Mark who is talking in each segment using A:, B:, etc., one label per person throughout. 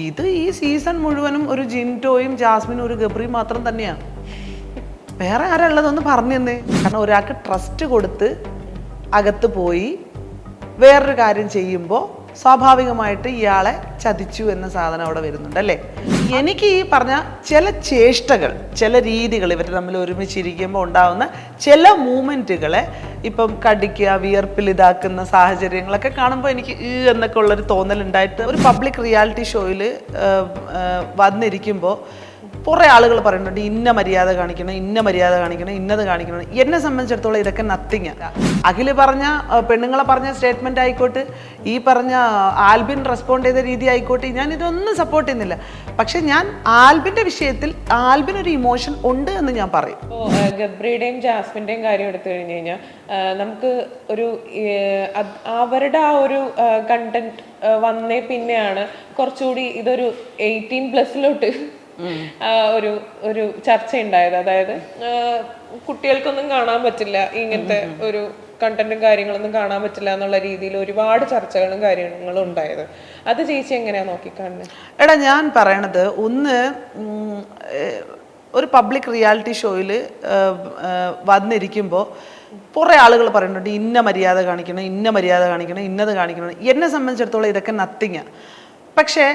A: ഇത് ഈ സീസൺ മുഴുവനും ഒരു ജിന്റോയും ജാസ്മിനും ഒരു ഗബ്രിയും മാത്രം തന്നെയാണ് വേറെ ആരാ ഉള്ളതൊന്ന് പറഞ്ഞു തന്നെ. കാരണം ഒരാൾക്ക് ട്രസ്റ്റ് കൊടുത്ത് അകത്ത് പോയി വേറൊരു കാര്യം ചെയ്യുമ്പോൾ സ്വാഭാവികമായിട്ട് ഇയാളെ ചതിച്ചു എന്ന സാധനം അവിടെ വരുന്നുണ്ട് അല്ലേ? എനിക്ക് ഈ പറഞ്ഞ ചില ചേഷ്ടകൾ ചില രീതികൾ ഇവർ തമ്മിൽ ഒരുമിച്ചിരിക്കുമ്പോൾ ഉണ്ടാവുന്ന ചില മൂമെന്റുകളെ ഇപ്പം കടിക്കുക വിയർപ്പിൽ ഇതാക്കുന്ന സാഹചര്യങ്ങളൊക്കെ കാണുമ്പോൾ എനിക്ക് ഈ എന്നൊക്കെ ഉള്ളൊരു തോന്നലുണ്ടായിട്ട് ഒരു പബ്ലിക് റിയാലിറ്റി ഷോയിൽ വന്നിരിക്കുമ്പോൾ കുറേ ആളുകൾ പറയുന്നുണ്ട് ഇന്ന മര്യാദ കാണിക്കണം ഇന്ന മര്യാദ കാണിക്കണം ഇന്നത് കാണിക്കണം. എന്നെ സംബന്ധിച്ചിടത്തോളം ഇതൊക്കെ നത്തിങ് അഖിൽ പറഞ്ഞ പെണ്ണുങ്ങളെ പറഞ്ഞ സ്റ്റേറ്റ്മെന്റ് ആയിക്കോട്ടെ ഈ പറഞ്ഞ ആൽബിൻ റെസ്പോണ്ട് ചെയ്ത രീതി ആയിക്കോട്ടെ ഞാൻ ഇതൊന്നും സപ്പോർട്ട് ചെയ്യുന്നില്ല. പക്ഷെ ഞാൻ ആൽബിന്റെ വിഷയത്തിൽ ആൽബിൻ ഒരു ഇമോഷൻ ഉണ്ട് എന്ന് ഞാൻ പറയും.
B: ഗബ്രിയുടെയും ജാസ്മിന്റെയും കാര്യം എടുത്തു കഴിഞ്ഞു കഴിഞ്ഞാൽ നമുക്ക് ഒരു അവരുടെ ആ ഒരു കണ്ടന്റ് വന്നേ പിന്നെയാണ് കുറച്ചുകൂടി ഇതൊരു എയ്റ്റീൻ പ്ലസിലോട്ട് ഒരു ഒരു ചർച്ച ഉണ്ടായത് അതായത് കുട്ടികൾക്കൊന്നും കാണാൻ പറ്റില്ല. ഇങ്ങനത്തെ ഒരു കണ്ടന്റും കാര്യങ്ങളൊന്നും കാണാൻ പറ്റില്ല എന്നുള്ള രീതിയിൽ ഒരുപാട് ചർച്ചകളും കാര്യങ്ങളും ഉണ്ടായത്. അത് ചേച്ചി എങ്ങനെയാ നോക്കിക്കാണുന്നത്
A: എടാ ഞാൻ പറയണത് ഒന്ന് ഒരു പബ്ലിക് റിയാലിറ്റി ഷോയിൽ വന്നിരിക്കുമ്പോൾ കുറേ ആളുകൾ പറയുന്നുണ്ട് ഇന്ന മര്യാദ കാണിക്കണം ഇന്ന മര്യാദ കാണിക്കണം ഇന്നത് കാണിക്കണം. എന്നെ സംബന്ധിച്ചിടത്തോളം ഇതൊക്കെ നത്തിങ്ങാണ് പക്ഷേ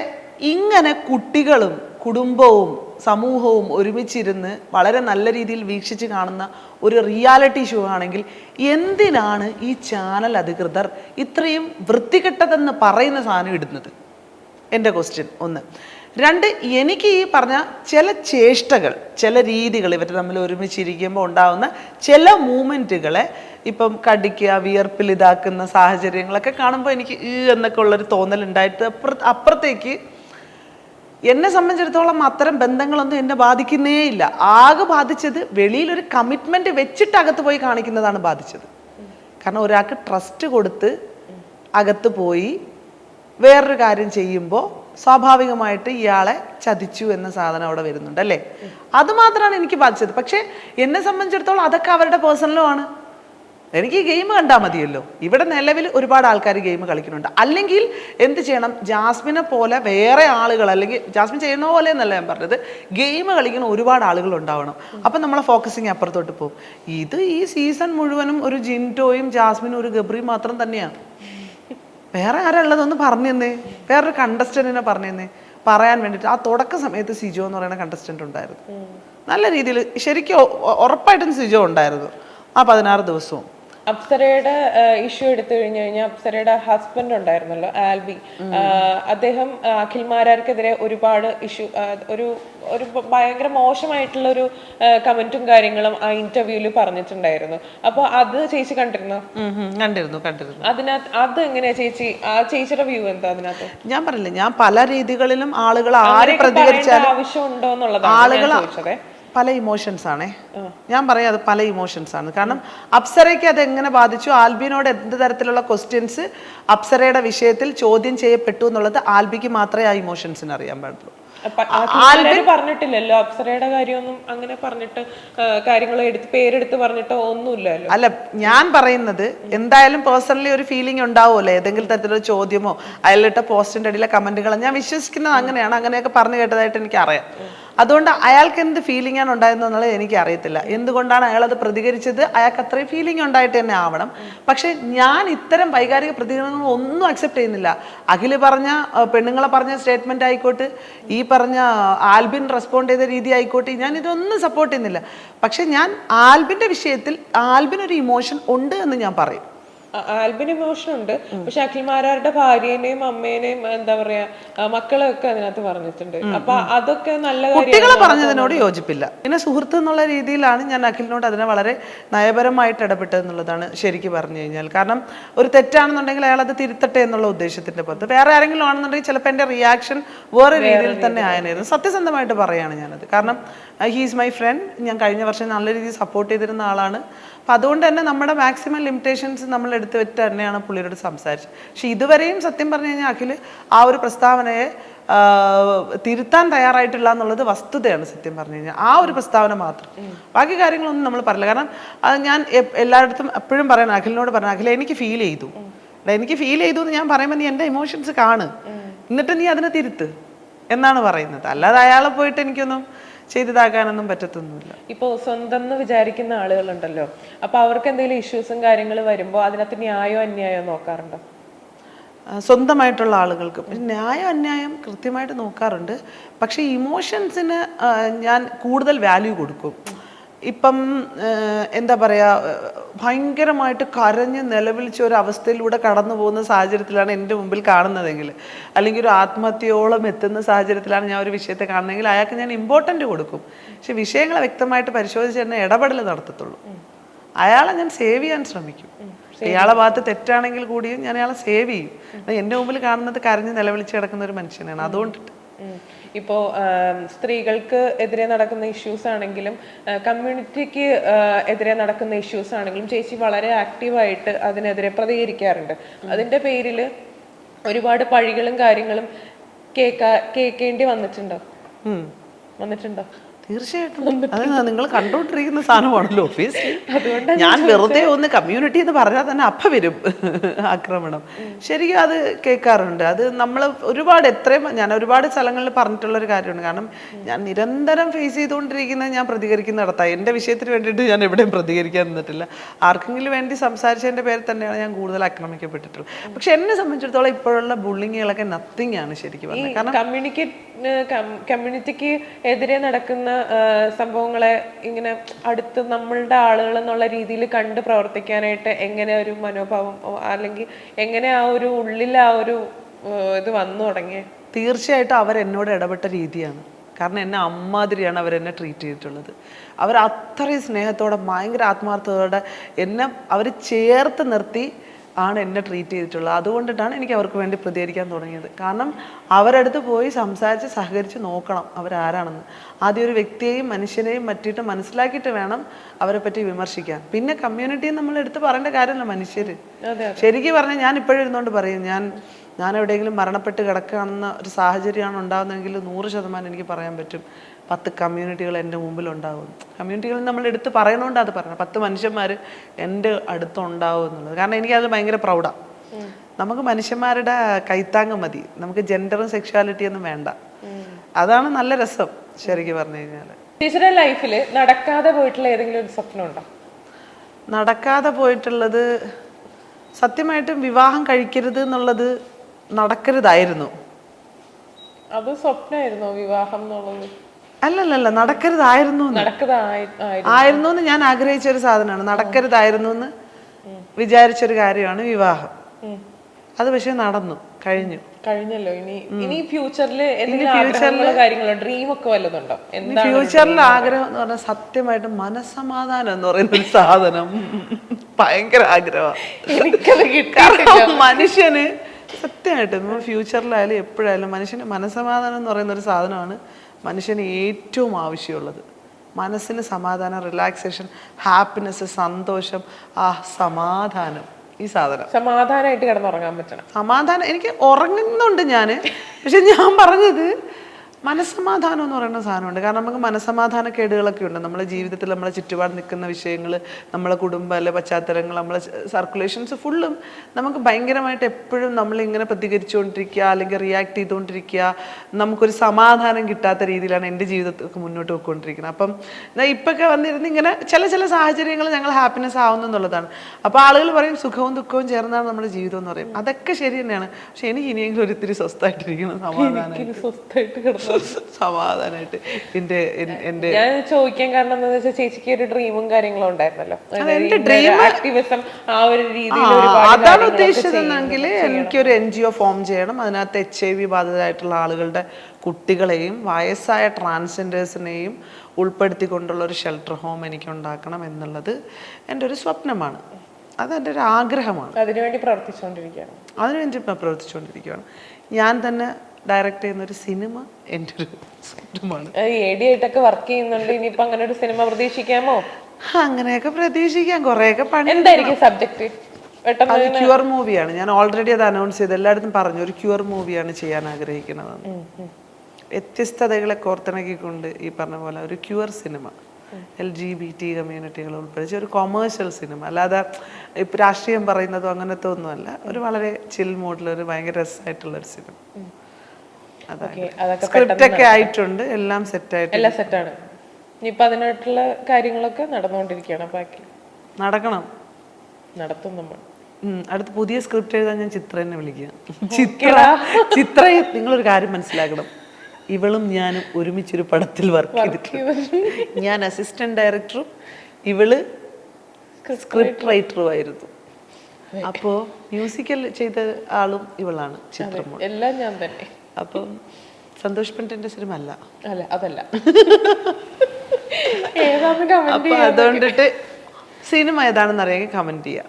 A: ഇങ്ങനെ കുട്ടികളും കുടുംബവും സമൂഹവും ഒരുമിച്ചിരുന്ന് വളരെ നല്ല രീതിയിൽ വീക്ഷിച്ച് കാണുന്ന ഒരു റിയാലിറ്റി ഷോ ആണെങ്കിൽ എന്തിനാണ് ഈ ചാനൽ അധികൃതർ ഇത്രയും വൃത്തികെട്ടതെന്ന് പറയുന്ന സാധനം ഇടുന്നത്? എന്റെ ക്വസ്റ്റ്യൻ ഒന്ന്. രണ്ട് എനിക്ക് ഈ പറഞ്ഞ ചില ചേഷ്ടകൾ ചില രീതികൾ ഇവർ തമ്മിൽ ഒരുമിച്ചിരിക്കുമ്പോൾ ഉണ്ടാകുന്ന ചില മൂമെന്റുകളെ ഇപ്പം കടിക്കുക വിയർപ്പിൽ ഇതാക്കുന്ന സാഹചര്യങ്ങളൊക്കെ കാണുമ്പോൾ എനിക്ക് ഈ എന്നൊക്കെ ഉള്ളൊരു തോന്നലുണ്ടായിട്ട് അപ്പുറ അപ്പുറത്തേക്ക് എന്നെ സംബന്ധിച്ചിടത്തോളം അത്തരം ബന്ധങ്ങളൊന്നും എന്നെ ബാധിക്കുന്നേ ഇല്ല. ആകെ ബാധിച്ചത് വെളിയിൽ ഒരു കമ്മിറ്റ്മെന്റ് വെച്ചിട്ട് അകത്ത് പോയി കാണിക്കുന്നതാണ് ബാധിച്ചത്. കാരണം ഒരാൾക്ക് ട്രസ്റ്റ് കൊടുത്ത് അകത്ത് പോയി വേറൊരു കാര്യം ചെയ്യുമ്പോൾ സ്വാഭാവികമായിട്ട് ഇയാളെ ചതിച്ചു എന്ന സാധനം അവിടെ വരുന്നുണ്ട് അല്ലേ? അതുമാത്രമാണ് എനിക്ക് ബാധിച്ചത്. പക്ഷേ എന്നെ സംബന്ധിച്ചിടത്തോളം അതൊക്കെ അവരുടെ പേഴ്സണലും എനിക്ക് ഈ ഗെയിം കണ്ടാൽ മതിയല്ലോ. ഇവിടെ നിലവിൽ ഒരുപാട് ആൾക്കാർ ഗെയിം കളിക്കുന്നുണ്ട്. അല്ലെങ്കിൽ എന്ത് ചെയ്യണം? ജാസ്മിനെ പോലെ വേറെ ആളുകൾ അല്ലെങ്കിൽ ജാസ്മിൻ ചെയ്യുന്ന പോലെ എന്നല്ല ഞാൻ പറഞ്ഞത് ഗെയിം കളിക്കുന്ന ഒരുപാട് ആളുകൾ ഉണ്ടാവണം. അപ്പം നമ്മളെ ഫോക്കസിങ് അപ്പുറത്തോട്ട് പോകും. ഇത് ഈ സീസൺ മുഴുവനും ഒരു ജിന്റോയും ജാസ്മിനും ഒരു ഗബ്രിയും മാത്രം തന്നെയാണ് വേറെ ആരുള്ളതൊന്ന് പറഞ്ഞെന്നേ. വേറൊരു കണ്ടസ്റ്റന്റിനെ പറഞ്ഞു തന്നേ പറയാൻ വേണ്ടിയിട്ട് ആ തുടക്ക സമയത്ത് സിജോ എന്ന് പറയുന്ന കണ്ടസ്റ്റന്റ് ഉണ്ടായിരുന്നു. നല്ല രീതിയിൽ ശരിക്കും ഉറപ്പായിട്ടും സിജോ ഉണ്ടായിരുന്നു. ആ പതിനാറ് ദിവസവും.
B: അപ്സരയുടെ ഇഷ്യൂ എടുത്തു കഴിഞ്ഞു കഴിഞ്ഞാൽ അപ്സരയുടെ ഹസ്ബൻഡ് ഉണ്ടായിരുന്നല്ലോ ആൽബി. അദ്ദേഹം അഖിൽമാരാർക്കെതിരെ അഖിൽ മാരാർക്കെതിരെ ഒരുപാട് ഇഷ്യൂ ഒരു ഒരു ഭയങ്കര മോശമായിട്ടുള്ള ഒരു കമന്റും കാര്യങ്ങളും ആ ഇന്റർവ്യൂവിൽ പറഞ്ഞിട്ടുണ്ടായിരുന്നു. അപ്പൊ അത് ചേച്ചി കണ്ടിരുന്നോ?
A: കണ്ടിരുന്നു കണ്ടിരുന്നു.
B: അതിനകത്ത് അത് എങ്ങനെയാ ചേച്ചി? ആ ചേച്ചിയുടെ വ്യൂ എന്താ അതിനകത്ത്?
A: ഞാൻ പറഞ്ഞില്ലേ ഞാൻ പല രീതികളിലും ആളുകൾ ആരെ പ്രതികരിച്ചാലും
B: ആവശ്യമുണ്ടോ എന്നുള്ളതാണ്
A: ആളുകൾ പല ഇമോഷൻസ് ആണേ. ഞാൻ പറയാം അത് പല ഇമോഷൻസ് ആണ്. കാരണം അപ്സരയ്ക്ക് അത് എങ്ങനെ ബാധിച്ചു? ആൽബിനോട് എന്ത് തരത്തിലുള്ള ക്വസ്റ്റ്യൻസ് അപ്സരയുടെ വിഷയത്തിൽ ചോദ്യം ചെയ്യപ്പെട്ടു എന്നുള്ളത് ആൽബിക്ക് മാത്രമേ ആ ഇമോഷൻസിന് അറിയാൻ പാടുള്ളൂ.
B: പറഞ്ഞിട്ടില്ലല്ലോ. അപ്സരയുടെ കാര്യമൊന്നും അങ്ങനെ പറഞ്ഞിട്ട് കാര്യങ്ങൾ എടുത്ത് പേരെടുത്ത് പറഞ്ഞിട്ടോ ഒന്നുമില്ലല്ലോ.
A: അല്ല ഞാൻ പറയുന്നത് എന്തായാലും പേഴ്സണലി ഒരു ഫീലിംഗ് ഉണ്ടാവുമല്ലോ. ഏതെങ്കിലും തരത്തിലൊരു ചോദ്യമോ അയാളിട്ട പോസ്റ്റിന്റെ അടിയിലെ കമന്റുകളോ ഞാൻ വിശ്വസിക്കുന്നത് അങ്ങനെയാണ്. അങ്ങനെയൊക്കെ പറഞ്ഞു കേട്ടതായിട്ട് എനിക്ക് അറിയാം അതുകൊണ്ട് അയാൾക്ക് എന്ത് ഫീലിംഗ് ആണ് ഉണ്ടായിരുന്നത് എന്നുള്ളത് എനിക്ക് അറിയത്തില്ല എന്തുകൊണ്ടാണ് അയാൾ അത് പ്രതികരിച്ചത്? അയാൾക്ക് അത്രയും ഫീലിംഗ് ഉണ്ടായിട്ട് തന്നെ ആവണം. പക്ഷെ ഞാൻ ഇത്തരം വൈകാരിക പ്രതികരണങ്ങൾ ഒന്നും അക്സെപ്റ്റ് ചെയ്യുന്നില്ല. അഖിൽ പറഞ്ഞ പെണ്ണുങ്ങളെ പറഞ്ഞ സ്റ്റേറ്റ്മെന്റ് ആയിക്കോട്ടെ ഈ പറഞ്ഞ ആൽബിൻ റെസ്പോണ്ട് ചെയ്ത രീതി ആയിക്കോട്ടെ ഞാൻ ഇതൊന്നും സപ്പോർട്ട് ചെയ്യുന്നില്ല. പക്ഷെ ഞാൻ ആൽബിന്റെ വിഷയത്തിൽ ആൽബിൻ ഒരു ഇമോഷൻ ഉണ്ട് എന്ന് ഞാൻ പറയും.
B: ആൽബിന് ഇമോഷൻ ഉണ്ട് പക്ഷെ അഖിൽമാരാരുടെ ഭാര്യേനെയും അമ്മേനെയും എന്താ പറയാ മക്കളെയൊക്കെ അതിനകത്ത് പറഞ്ഞിട്ടുണ്ട്. അപ്പൊ അതൊക്കെ നല്ല
A: കുട്ടികളെ പറഞ്ഞതിനോട് യോജിപ്പില്ല. പിന്നെ സുഹൃത്ത് എന്നുള്ള രീതിയിലാണ് ഞാൻ അഖിലിനോട് അതിനെ വളരെ നയപരമായിട്ട് ഇടപെട്ടതെന്നുള്ളതാണ് ശരിക്കും പറഞ്ഞു കഴിഞ്ഞാൽ. കാരണം ഒരു തെറ്റാണെന്നുണ്ടെങ്കിൽ അയാൾ അത് തിരുത്തട്ടെ എന്നുള്ള ഉദ്ദേശത്തിന്റെ പുറത്ത്. വേറെ ആരെങ്കിലും ആണെന്നുണ്ടെങ്കിൽ ചിലപ്പോൾ എന്റെ റിയാക്ഷൻ വേറെ രീതിയിൽ തന്നെ ആയനായിരുന്നു സത്യസന്ധമായിട്ട് പറയാണ് ഞാനത്. കാരണം ഹീസ് മൈ ഫ്രണ്ട് ഞാൻ കഴിഞ്ഞ വർഷം നല്ല രീതിയിൽ സപ്പോർട്ട് ചെയ്തിരുന്ന ആളാണ്. അപ്പം അതുകൊണ്ട് തന്നെ നമ്മുടെ മാക്സിമം ലിമിറ്റേഷൻസ് നമ്മൾ എടുത്തു വെച്ചിട്ട് തന്നെയാണ് പുള്ളിയോട് സംസാരിച്ചത്. പക്ഷെ ഇതുവരെയും സത്യം പറഞ്ഞു കഴിഞ്ഞാൽ അഖിൽ ആ ഒരു പ്രസ്താവനയെ തിരുത്താൻ തയ്യാറായിട്ടില്ല എന്നുള്ളത് വസ്തുതയാണ് സത്യം പറഞ്ഞു കഴിഞ്ഞാൽ. ആ ഒരു പ്രസ്താവന മാത്രം. ബാക്കി കാര്യങ്ങളൊന്നും നമ്മൾ പറയില്ല. കാരണം അത് ഞാൻ എല്ലായിടത്തും എപ്പോഴും പറയണം അഖിലിനോട് പറഞ്ഞു അഖില എനിക്ക് ഫീൽ ചെയ്തു. എനിക്ക് ഫീൽ ചെയ്തു എന്ന് ഞാൻ പറയുമ്പോൾ നീ എന്റെ ഇമോഷൻസ് കാണ്. എന്നിട്ട് നീ അതിനെ തിരുത്ത്. എന്നാണ് പറയുന്നത്. അല്ലാതെ അയാളെ പോയിട്ട് എനിക്കൊന്നും ചെയ്തതാക്കാനൊന്നും പറ്റത്തൊന്നുമില്ല.
B: ഇപ്പോ സ്വന്തം എന്ന് വിചാരിക്കുന്ന ആളുകളുണ്ടല്ലോ. അപ്പൊ അവർക്ക് എന്തെങ്കിലും ഇഷ്യൂസും കാര്യങ്ങൾ വരുമ്പോൾ അതിനകത്ത് ന്യായോ അന്യായോ നോക്കാറുണ്ടോ?
A: സ്വന്തമായിട്ടുള്ള ആളുകൾക്ക്. ന്യായം അന്യായം കൃത്യമായിട്ട് നോക്കാറുണ്ട്. പക്ഷേ ഇമോഷൻസിന് ഞാൻ കൂടുതൽ വാല്യൂ കൊടുക്കും. ഇപ്പം എന്താ പറയുക ഭയങ്കരമായിട്ട് കരഞ്ഞ് നിലവിളിച്ച ഒരു അവസ്ഥയിലൂടെ കടന്നു പോകുന്ന സാഹചര്യത്തിലാണ് എന്റെ മുമ്പിൽ കാണുന്നതെങ്കിൽ. അല്ലെങ്കിൽ ഒരു ആത്മഹത്യയോളം എത്തുന്ന സാഹചര്യത്തിലാണ് ഞാൻ ഒരു വിഷയത്തെ കാണുന്നതെങ്കിൽ അയാൾക്ക് ഞാൻ ഇമ്പോർട്ടന്റ് കൊടുക്കും. പക്ഷെ വിഷയങ്ങളെ വ്യക്തമായിട്ട് പരിശോധിച്ച് തന്നെ ഇടപെടൽ നടത്തത്തുള്ളൂ. അയാളെ ഞാൻ സേവ് ചെയ്യാൻ ശ്രമിക്കും. ഇയാളെ ഭാഗത്ത് തെറ്റാണെങ്കിൽ കൂടിയും ഞാൻ അയാളെ സേവ് ചെയ്യും. എന്റെ മുമ്പിൽ കാണുന്നത് കരഞ്ഞ് നിലവിളിച്ച് കിടക്കുന്ന ഒരു മനുഷ്യനാണ്. അതുകൊണ്ടിട്ട്.
B: ഉം. ഇപ്പോ സ്ത്രീകൾക്ക് എതിരെ നടക്കുന്ന ഇഷ്യൂസ് ആണെങ്കിലും കമ്മ്യൂണിറ്റിക്ക് എതിരെ നടക്കുന്ന ഇഷ്യൂസ് ആണെങ്കിലും ചേച്ചി വളരെ ആക്റ്റീവായിട്ട് അതിനെതിരെ പ്രതികരിക്കാറുണ്ട് അതിന്റെ പേരിൽ ഒരുപാട് പഴികളും കാര്യങ്ങളും കേൾക്കാ കേൾക്കേണ്ടി വന്നിട്ടുണ്ടോ. വന്നിട്ടുണ്ടോ
A: തീർച്ചയായിട്ടും. അത് നിങ്ങൾ കണ്ടുകൊണ്ടിരിക്കുന്ന സാധനമാണല്ലോ ഓഫീസ് ഞാൻ വെറുതെ ഒന്ന് കമ്മ്യൂണിറ്റി എന്ന് പറഞ്ഞാൽ തന്നെ അപ്പ വരും ആക്രമണം. ശരിക്കും അത് കേൾക്കാറുണ്ട്. അത് നമ്മൾ ഒരുപാട് എത്രയും ഞാൻ ഒരുപാട് സ്ഥലങ്ങളിൽ പറഞ്ഞിട്ടുള്ള ഒരു കാര്യമാണ്. കാരണം ഞാൻ നിരന്തരം ഫേസ് ചെയ്തുകൊണ്ടിരിക്കുന്ന ഞാൻ പ്രതികരിക്കുന്ന പ്രതികരിക്കുന്നിടത്താണ് എന്റെ വിഷയത്തിന് വേണ്ടിയിട്ട് ഞാൻ എവിടെയും പ്രതികരിക്കാൻ നിന്നിട്ടില്ല. ആർക്കെങ്കിലും വേണ്ടി സംസാരിച്ചതിന്റെ പേരിൽ തന്നെയാണ് ഞാൻ കൂടുതൽ ആക്രമിക്കപ്പെട്ടിട്ടുള്ളത്. പക്ഷെ എന്നെ സംബന്ധിച്ചിടത്തോളം ഇപ്പോഴുള്ള ബുള്ളിങ്ങുകളൊക്കെ നത്തിങ് ആണ് ശരിക്കും കാരണം
B: കമ്മ്യൂണിക്കേറ്റ് കമ്മ്യൂണിറ്റിക്ക് എതിരെ നടക്കുന്ന സംഭവങ്ങളെ ഇങ്ങനെ അടുത്ത് നമ്മളുടെ ആളുകൾ എന്നുള്ള രീതിയിൽ കണ്ട് പ്രവർത്തിക്കാനായിട്ട് എങ്ങനെ ഒരു മനോഭാവം അല്ലെങ്കിൽ എങ്ങനെ ആ ഒരു ഉള്ളിൽ ആ ഒരു ഇത് വന്നു തുടങ്ങിയ
A: തീർച്ചയായിട്ടും അവർ എന്നോട് ഇടപെട്ട രീതിയാണ്. കാരണം എന്നെ അമ്മാതിരിയാണ് അവരെന്നെ ട്രീറ്റ് ചെയ്തിട്ടുള്ളത്. അവർ അത്രയും സ്നേഹത്തോടെ ഭയങ്കര ആത്മാർത്ഥതയോടെ എന്നെ അവർ ചേർത്ത് നിർത്തി ആണ് എന്നെ ട്രീറ്റ് ചെയ്തിട്ടുള്ളത്. അതുകൊണ്ടിട്ടാണ് എനിക്ക് അവർക്ക് വേണ്ടി പ്രതികരിക്കാൻ തുടങ്ങിയത്. കാരണം അവരടുത്ത് പോയി സംസാരിച്ച് സഹകരിച്ച് നോക്കണം അവരാരാണെന്ന്. ആദ്യം ഒരു വ്യക്തിയെയും മനുഷ്യനെയും പറ്റിയിട്ട് മനസ്സിലാക്കിയിട്ട് വേണം അവരെ പറ്റി വിമർശിക്കാൻ. പിന്നെ കമ്മ്യൂണിറ്റിയെ നമ്മൾ എടുത്ത് പറയേണ്ട കാര്യമല്ല മനുഷ്യർ ശരിക്കും പറഞ്ഞാൽ ഞാൻ ഇപ്പോഴും ഇരുന്നുകൊണ്ട് പറയും ഞാൻ ഞാൻ എവിടെയെങ്കിലും മരണപ്പെട്ട് കിടക്കാവുന്ന ഒരു സാഹചര്യമാണ് ഉണ്ടാകുന്നതെങ്കിൽ നൂറ് ശതമാനം എനിക്ക് പറയാൻ പറ്റും. പത്ത് കമ്മ്യൂണിറ്റികൾ എന്റെ മുമ്പിൽ ഉണ്ടാകും കമ്മ്യൂണിറ്റികൾ നമ്മൾ എടുത്ത് പറയണോണ്ട് അത് പറയണം പത്ത് മനുഷ്യന്മാർ എന്റെ അടുത്തുണ്ടാവും എന്നുള്ളത്. കാരണം എനിക്കത് ഭയങ്കര പ്രൗഡാണ് നമുക്ക് മനുഷ്യന്മാരുടെ കൈത്താങ്ങ് മതി. നമുക്ക് ജെൻഡറും സെക്ഷുവാലിറ്റിയൊന്നും വേണ്ട. അതാണ് നല്ല രസം ശരിക്കും പറഞ്ഞു കഴിഞ്ഞാൽ
B: ടീച്ചറുടെ ലൈഫിൽ നടക്കാതെ പോയിട്ടുള്ള ഏതെങ്കിലും ഒരു സ്വപ്നം ഉണ്ടോ?
A: നടക്കാതെ പോയിട്ടുള്ളത് സത്യമായിട്ടും വിവാഹം കഴിക്കരുത് എന്നുള്ളത് നടക്കരുതായിരുന്നു.
B: അത് സ്വപ്നമായിരുന്നു വിവാഹം എന്നുള്ളത്?
A: അല്ലല്ലല്ല നടക്കരുതായിരുന്നു. ആയിരുന്നു. എന്ന് ഞാൻ ആഗ്രഹിച്ച ഒരു സാധനമാണ്. നടക്കരുതായിരുന്നു എന്ന് വിചാരിച്ചൊരു കാര്യമാണ് വിവാഹം. അത് പക്ഷെ നടന്നു കഴിഞ്ഞു.
B: കഴിഞ്ഞല്ലോ. ഇനി ഇനി ഫ്യൂച്ചറിൽ എന്തെങ്കിലും കാര്യങ്ങളോ ഡ്രീം ഒക്കെ വല്ലതുണ്ടോ?
A: ആഗ്രഹം എന്ന് പറഞ്ഞാൽ സത്യമായിട്ട് മനസമാധാനം എന്ന് പറയുന്ന ഒരു സാധനം. ഭയങ്കര ആഗ്രഹമാണ്. മനുഷ്യന് സത്യമായിട്ടും നമ്മൾ ഫ്യൂച്ചറിലായാലും എപ്പോഴായാലും മനുഷ്യന് മനസ്സമാധാനം എന്ന് പറയുന്ന ഒരു സാധനമാണ് മനുഷ്യന് ഏറ്റവും ആവശ്യമുള്ളത്. മനസ്സിന് സമാധാനം റിലാക്സേഷൻ ഹാപ്പിനെസ് സന്തോഷം ആ സമാധാനം ഈ സാധനം.
B: സമാധാനമായിട്ട് കിടന്നുറങ്ങാൻ പറ്റണം.
A: സമാധാനം എനിക്ക് ഉറങ്ങുന്നുണ്ട് ഞാൻ പക്ഷെ ഞാൻ പറഞ്ഞത് മനസ്സമാധാനം എന്ന് പറയുന്ന സാധനമുണ്ട്. കാരണം നമുക്ക് മനസ്സമാധാന കേടുകളൊക്കെ ഉണ്ട്. നമ്മുടെ ജീവിതത്തിൽ നമ്മളെ ചുറ്റുപാട് നിൽക്കുന്ന വിഷയങ്ങൾ നമ്മളെ കുടുംബം അല്ലെ പശ്ചാത്തലങ്ങൾ നമ്മളെ സർക്കുലേഷൻസ് ഫുള്ളും നമുക്ക് ഭയങ്കരമായിട്ട് എപ്പോഴും നമ്മളിങ്ങനെ പ്രതികരിച്ചുകൊണ്ടിരിക്കുക അല്ലെങ്കിൽ റിയാക്ട് ചെയ്തുകൊണ്ടിരിക്കുക. നമുക്കൊരു സമാധാനം കിട്ടാത്ത രീതിയിലാണ് എന്റെ ജീവിതത്തിൽ മുന്നോട്ട് പോയിക്കൊണ്ടിരിക്കുന്നത്. അപ്പം ഇപ്പൊക്കെ വന്നിരുന്ന് ഇങ്ങനെ ചില ചില സാഹചര്യങ്ങൾ ഞങ്ങൾ ഹാപ്പിനെസ് ആവുന്നു എന്നുള്ളതാണ്. അപ്പോൾ ആളുകൾ പറയും സുഖവും ദുഃഖവും ചേർന്നാണ് നമ്മുടെ ജീവിതം എന്ന് പറയും. അതൊക്കെ ശരി തന്നെയാണ്. പക്ഷെ എനിക്ക് ഇനിയെങ്കിലും ഒരിത്തിരി സ്വസ്ഥമായിട്ടിരിക്കണം സമാധാനം സമാധാനമായിട്ട് എന്റെ എന്റെ
B: ഞാൻ ചോദിക്കാൻ കാരണം എന്താണെന്ന് വെച്ചാൽ ചേച്ചിക്ക് ഒരു ഡ്രീമും കാര്യങ്ങളും ഉണ്ടായിരുന്നല്ലോ.
A: എന്റെ
B: ആക്ടിവിസം ആ ഒരു രീതിയിൽ
A: അതാണ് ഉദ്ദേശിച്ചതെന്നെങ്കിൽ എനിക്കൊരു എൻ ജി ഒ ഫോം ചെയ്യണം. അതിനകത്ത് എച്ച് ഐ വി ബാധിതരായിട്ടുള്ള ആളുകളുടെ കുട്ടികളെയും വയസ്സായ ട്രാൻസ്ജെൻഡേഴ്സിനെയും ഉൾപ്പെടുത്തിക്കൊണ്ടുള്ള ഒരു ഷെൽട്ടർ ഹോം എനിക്ക് ഉണ്ടാക്കണം എന്നുള്ളത് എന്റെ ഒരു സ്വപ്നമാണ്. അതെന്റെ ഒരു ആഗ്രഹമാണ്
B: അതിനുവേണ്ടി പ്രവർത്തിച്ചുകൊണ്ടിരിക്കുകയാണ്.
A: അതിനുവേണ്ടി ഇപ്പം പ്രവർത്തിച്ചുകൊണ്ടിരിക്കുകയാണ്. ഞാൻ തന്നെ ഡയറക്റ്റ് ചെയ്യുന്ന ഒരു സിനിമ എന്റെ ഒരു സ്വപ്നമാണ്
B: ഏടിയായിട്ടൊക്കെ വർക്ക് ചെയ്യുന്നുണ്ട്. ഇനിയിപ്പോൾ അങ്ങനെ ഒരു സിനിമ പ്രതീക്ഷിക്കാമോ?
A: അങ്ങനെയൊക്കെ പ്രതീക്ഷിക്കാം. കുറേയൊക്കെ പണി
B: എന്തായിരിക്കും സബ്ജക്ട് പെട്ടെന്ന്
A: അത് ക്യൂർ മൂവിയാണ്. ഞാൻ ഓൾറെഡി അത് അനൗൺസ് ചെയ്ത് എല്ലായിടത്തും പറഞ്ഞു ഒരു ക്യൂർ മൂവിയാണ് ചെയ്യാൻ ആഗ്രഹിക്കുന്നത്. വ്യത്യസ്തതകളെ കോർത്തിണക്കിക്കൊണ്ട് ഈ പറഞ്ഞ പോലെ ഒരു queer cinema. L G B T കമ്മ്യൂണിറ്റികൾ ഉൾപ്പെടുത്തി ഒരു കൊമേഴ്ഷ്യൽ സിനിമ അല്ലാതെ ഇപ്പം രാഷ്ട്രീയം പറയുന്നതോ അങ്ങനത്തെ ഒന്നുമല്ല. ഒരു വളരെ ചിൽ മൂഡിൽ ഒരു ഭയങ്കര രസമായിട്ടുള്ള ഒരു സിനിമ സ്ക്രിപ്റ്റൊക്കെ ആയിട്ടുണ്ട്. എല്ലാം സെറ്റ് ആയിട്ട്
B: എല്ലാം സെറ്റാണ് ഇനിയിപ്പോൾ അതിനായിട്ടുള്ള കാര്യങ്ങളൊക്കെ നടന്നുകൊണ്ടിരിക്കുകയാണ്. ബാക്കി
A: നടക്കണം.
B: നടത്തും നമ്മൾ.
A: അടുത്ത് പുതിയ സ്ക്രിപ്റ്റ് എഴുതാൻ ഞാൻ ചിത്രനെ വിളിക്കുക ചിത്ര ചിത്ര നിങ്ങളൊരു കാര്യം മനസ്സിലാക്കണം. ഇവളും ഞാനും ഒരുമിച്ചൊരു പടത്തിൽ വർക്ക് ചെയ്തിട്ടുണ്ട്. ഞാൻ അസിസ്റ്റന്റ് ഡയറക്ടറും ഇവൾ സ്ക്രിപ്റ്റ് റൈറ്ററും ആയിരുന്നു. അപ്പോൾ മ്യൂസിക്കൽ ചെയ്ത ആളും ഇവളാണ് ചിത്രമോൾ.
B: എല്ലാം ഞാൻ തന്നെ.
A: അപ്പം സന്തോഷ് പണ്ടിന്റെ സിനിമ അല്ല
B: അല്ല അതല്ല
A: അപ്പൊ അതുകൊണ്ടിട്ട് സിനിമ ഏതാണെന്ന് അറിയാമെങ്കിൽ കമന്റ് ചെയ്യാം.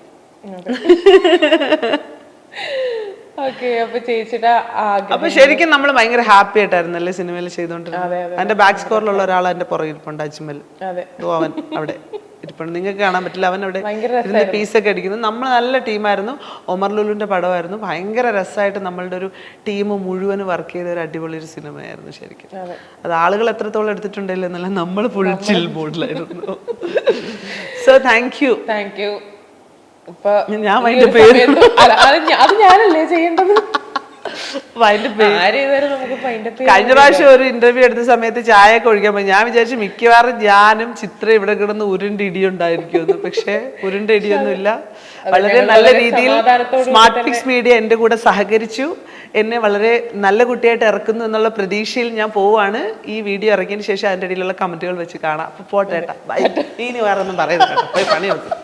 B: അപ്പൊ
A: ശരിക്കും നമ്മൾ ഭയങ്കര ഹാപ്പി ആയിട്ടായിരുന്നല്ലേ സിനിമയിൽ ചെയ്തോണ്ടിരുന്നത് അതിന്റെ ബാക്ക് സ്കോറിലുള്ള ഒരാൾ എന്റെ പുറകിൽ ഇരിപ്പുണ്ട് അജ്മൽ. അവൻ അവിടെ ഇരിപ്പുണ്ട്. നിങ്ങൾക്ക് കാണാൻ പറ്റില്ല അവൻ അവിടെ ഇരുന്ന് പീസൊക്കെ അടിക്കുന്നു. നമ്മൾ നല്ല ടീമായിരുന്നു. ഒമർ ലുലുവിന്റെ പടമായിരുന്നു. ഭയങ്കര രസമായിട്ട് നമ്മളുടെ ഒരു ടീം മുഴുവൻ വർക്ക് ചെയ്ത ഒരു അടിപൊളി ഒരു സിനിമയായിരുന്നു ശരിക്കും.
B: അത്.
A: ആളുകൾ എത്രത്തോളം എടുത്തിട്ടുണ്ടല്ലോ എന്നല്ല നമ്മൾ full chill മൂഡിലായിരുന്നു so thank you
B: thank you
A: ഞാൻ
B: അത് ഞാനല്ലേ ചെയ്യേണ്ടത്?
A: കഴിഞ്ഞ പ്രാവശ്യം ഒരു ഇന്റർവ്യൂ എടുത്ത സമയത്ത് ചായ ഒക്കെ ഒഴിക്കാൻ പോയി. ഞാൻ വിചാരിച്ചു മിക്കവാറും ഞാനും ചിത്ര ഇവിടെ കിടന്ന് ഉരുണ്ട് ഇടിയുണ്ടായിരിക്കുമെന്ന്. പക്ഷേ ഉരുണ്ട് ഇടിയൊന്നും ഇല്ല വളരെ നല്ല രീതിയിൽ സ്മാർട്ട് ഫിക്സ് മീഡിയ എന്റെ കൂടെ സഹകരിച്ചു. എന്നെ വളരെ നല്ല കുട്ടിയായിട്ട് ഇറക്കുന്നു എന്നുള്ള പ്രതീക്ഷയിൽ ഞാൻ പോവാണ്. ഈ വീഡിയോ ഇറക്കിയതിന് ശേഷം അതിന്റെ ഇടയിലുള്ള കമന്റുകൾ വെച്ച് കാണാം. അപ്പൊ പോട്ടേട്ടാ ബൈ. ഇനി വേറെ ഒന്നും പറയുന്നില്ല പോയി പണി നോക്കും